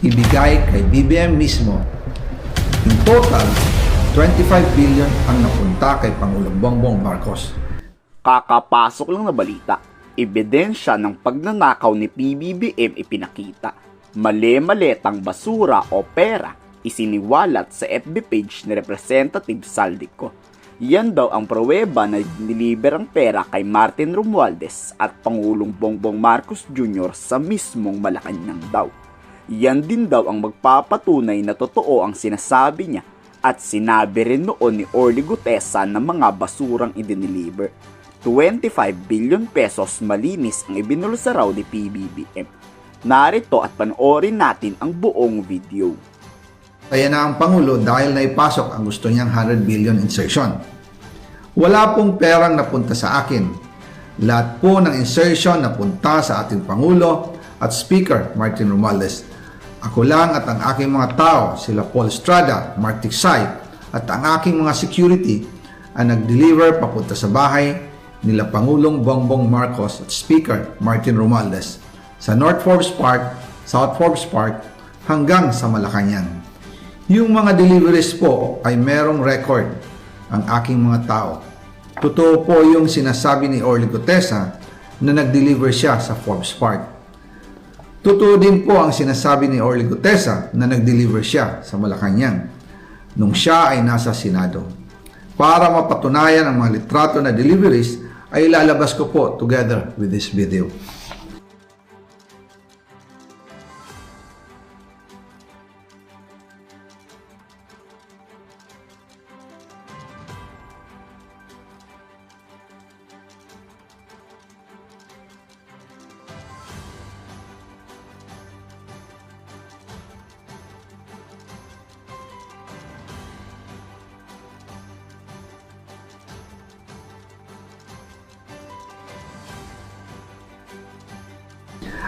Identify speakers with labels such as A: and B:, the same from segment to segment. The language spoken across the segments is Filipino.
A: ibigay kay BBM mismo. In total, 25 billion ang napunta kay Pangulong Bongbong Marcos.
B: Kakapasok lang na balita, ebidensya ng pagnanakaw ni PBBM ipinakita. Mali-maletang basura o pera isiniwalat sa FB page ni Representative Saldico. Yan daw ang pruweba na niliber ang pera kay Martin Romualdez at Pangulong Bongbong Marcos Jr. sa mismong Malacanang daw. Yan din daw ang magpapatunay na totoo ang sinasabi niya at sinabi rin noon ni Orly Gutesa na mga basurang idiniliver. 25 billion pesos malinis ang ibinulsa raw ni PBBM. Narito at panoorin natin ang buong video.
A: Kaya na ang Pangulo dahil naipasok ang gusto niyang 100 billion insertion. Wala pong perang napunta sa akin. Lahat po ng insertion napunta sa ating Pangulo at Speaker Martin Romualdez. Ako lang at ang aking mga tao, sila Paul Estrada, Mark Tiksay, at ang aking mga security ang nag-deliver papunta sa bahay nila Pangulong Bongbong Marcos at Speaker Martin Romualdez sa North Forbes Park, South Forbes Park hanggang sa Malacanang. Yung mga deliveries po ay merong record ang aking mga tao. Totoo po yung sinasabi ni Orly Gutesa na nag-deliver siya sa Forbes Park. Totoo din po ang sinasabi ni Orly Gutesa na nag-deliver siya sa Malacanang nung siya ay nasa Senado. Para mapatunayan ang mga litrato na deliveries ay ilalabas ko po together with this video.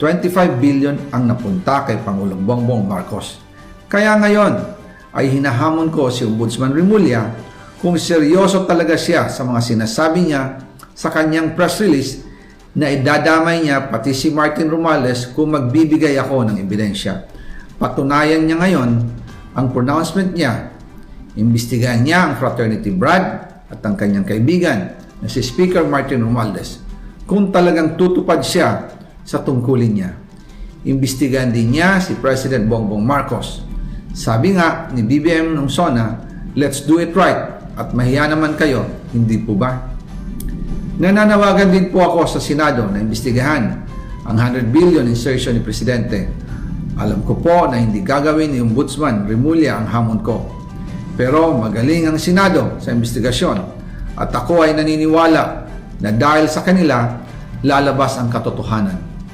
A: 25 billion ang napunta kay Pangulong Bongbong Marcos. Kaya ngayon ay hinahamon ko si Ombudsman Remulla kung seryoso talaga siya sa mga sinasabi niya sa kanyang press release na idadamay niya pati si Martin Romales kung magbibigay ako ng ebidensya. Patunayan niya ngayon ang pronouncement niya. Imbestigahan niya ang fraternity Brad at ang kanyang kaibigan na si Speaker Martin Romualdez kung talagang tutupad siya sa tungkulin niya. Imbestigahan din niya si President Bongbong Marcos. Sabi nga ni BBM ng SONA, let's do it right at mahiya naman kayo, hindi po ba? Nananawagan din po ako sa Senado na imbestigahan ang 100 billion insertion ni Presidente. Alam ko po na hindi gagawin ni Ombudsman Remulla ang hamon ko. Pero magaling ang Senado sa investigasyon at ako ay naniniwala na dahil sa kanila lalabas ang katotohanan.